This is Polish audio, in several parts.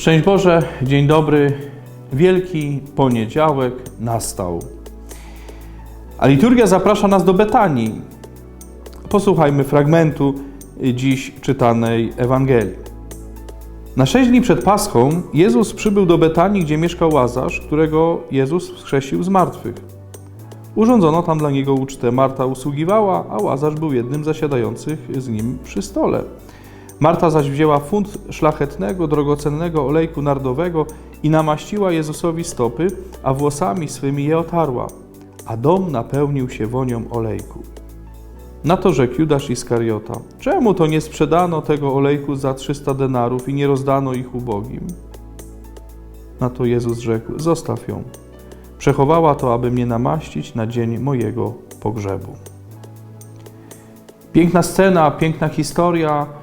Szczęść Boże, dzień dobry. Wielki poniedziałek nastał. A liturgia zaprasza nas do Betanii. Posłuchajmy fragmentu dziś czytanej Ewangelii. Na sześć dni przed Paschą Jezus przybył do Betanii, gdzie mieszkał Łazarz, którego Jezus wskrzesił z martwych. Urządzono tam dla niego ucztę. Marta usługiwała, a Łazarz był jednym zasiadających z nim przy stole. Marta zaś wzięła funt szlachetnego, drogocennego olejku nardowego i namaściła Jezusowi stopy, a włosami swymi je otarła, a dom napełnił się wonią olejku. Na to rzekł Judasz Iskariota: Czemu to nie sprzedano tego olejku za 300 denarów i nie rozdano ich ubogim? Na to Jezus rzekł: Zostaw ją. Przechowała to, aby mnie namaścić na dzień mojego pogrzebu. Piękna scena, piękna historia.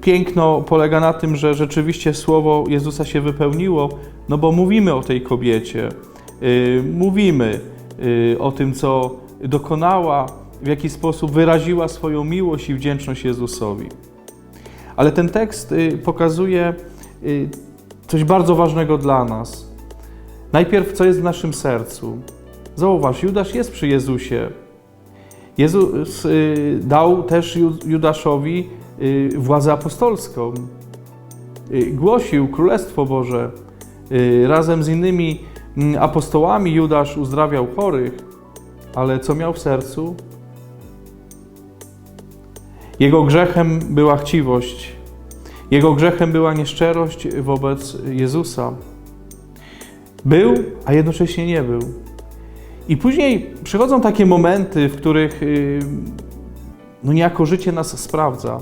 Piękno polega na tym, że rzeczywiście słowo Jezusa się wypełniło, no bo mówimy o tej kobiecie, yy, mówimy yy, o tym, co dokonała, w jaki sposób wyraziła swoją miłość i wdzięczność Jezusowi. Ale ten tekst yy, pokazuje yy, coś bardzo ważnego dla nas. Najpierw, co jest w naszym sercu. Zauważ, Judasz jest przy Jezusie. Jezus y, dał też Ju- Judaszowi y, władzę apostolską. Y, Głosił Królestwo Boże. Razem z innymi mm, apostołami Judasz uzdrawiał chorych, ale co miał w sercu? Jego grzechem była chciwość. Jego grzechem była nieszczerość wobec Jezusa. Był, a jednocześnie nie był. I później przychodzą takie momenty, w których yy, no niejako życie nas sprawdza.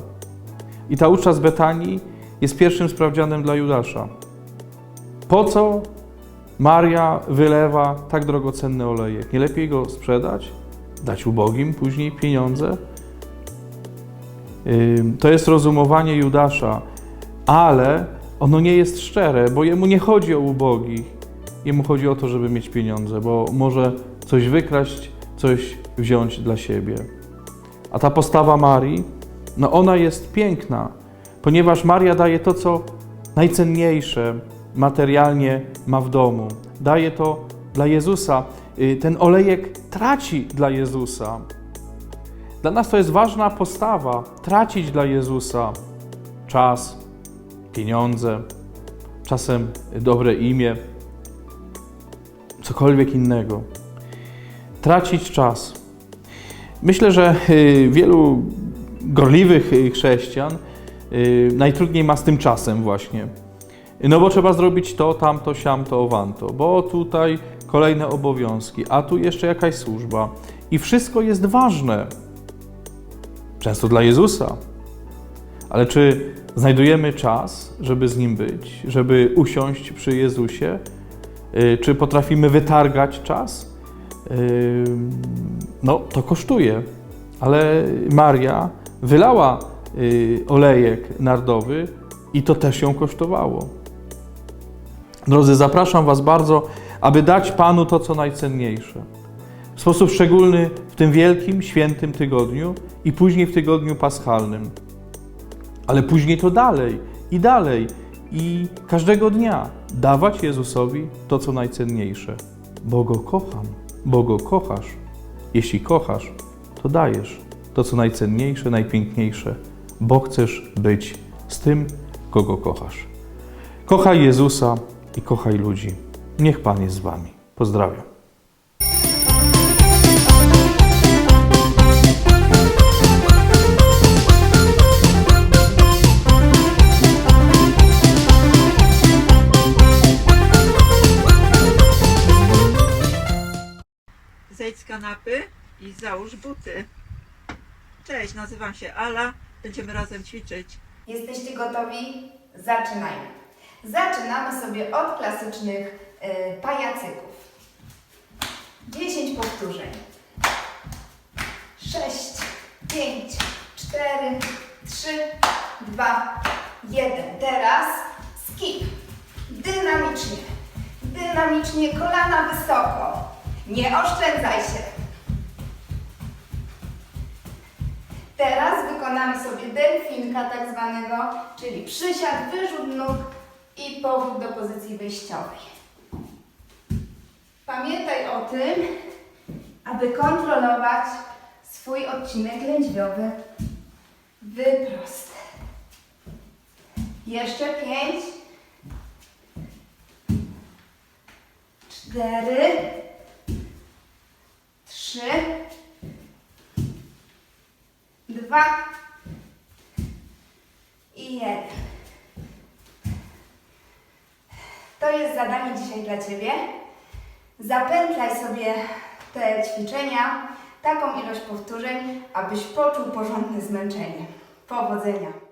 I ta uczta z Betanii jest pierwszym sprawdzianem dla Judasza. Po co Maria wylewa tak drogocenny olejek? Nie lepiej go sprzedać? Dać ubogim później pieniądze? Yy, To jest rozumowanie Judasza, ale ono nie jest szczere, bo jemu nie chodzi o ubogich. Jemu chodzi o to, żeby mieć pieniądze, bo może coś wykraść, coś wziąć dla siebie. A ta postawa Marii, no ona jest piękna, ponieważ Maria daje to, co najcenniejsze materialnie ma w domu. Daje to dla Jezusa. Y, Ten olejek traci dla Jezusa. Dla nas to jest ważna postawa tracić dla Jezusa czas, pieniądze, czasem dobre imię, cokolwiek innego. Tracić czas. Myślę, że y, wielu gorliwych y, chrześcijan y, najtrudniej ma z tym czasem właśnie. No bo trzeba zrobić to, tamto, siamto, owanto, bo tutaj kolejne obowiązki, a tu jeszcze jakaś służba. I wszystko jest ważne. Często dla Jezusa. Ale czy znajdujemy czas, żeby z Nim być, żeby usiąść przy Jezusie? Czy potrafimy wytargać czas? No, to kosztuje. Ale Maria wylała y, olejek nardowy i to też ją kosztowało. Drodzy, zapraszam Was bardzo, aby dać Panu to, co najcenniejsze. W sposób szczególny w tym wielkim, świętym tygodniu i później w tygodniu paschalnym. Ale później to dalej i dalej i każdego dnia dawać Jezusowi to, co najcenniejsze. Bo Go kocham, bo Go kochasz. Jeśli kochasz, to dajesz to, co najcenniejsze, najpiękniejsze, bo chcesz być z tym, kogo kochasz. Kochaj Jezusa i kochaj ludzi. Niech Pan jest z Wami. Pozdrawiam. Zejdź z kanapy i załóż buty. Cześć, nazywam się Ala. Będziemy razem ćwiczyć. Jesteście gotowi? Zaczynajmy. Zaczynamy sobie od klasycznych y, pajacyków. 10 powtórzeń. 6, 5, 4, 3, 2, 1. Teraz skip. Dynamicznie. Dynamicznie, kolana wysoko. Nie oszczędzaj się. Teraz wykonamy sobie delfinka tak zwanego, czyli przysiad, wyrzut nóg i powrót do pozycji wyjściowej. Pamiętaj o tym, aby kontrolować swój odcinek lędźwiowy. Wyprost. Jeszcze pięć. Cztery. Trzy. Dwa. I jeden. To jest zadanie dzisiaj dla Ciebie. Zapętlaj sobie te ćwiczenia, taką ilość powtórzeń, abyś poczuł porządne zmęczenie. Powodzenia!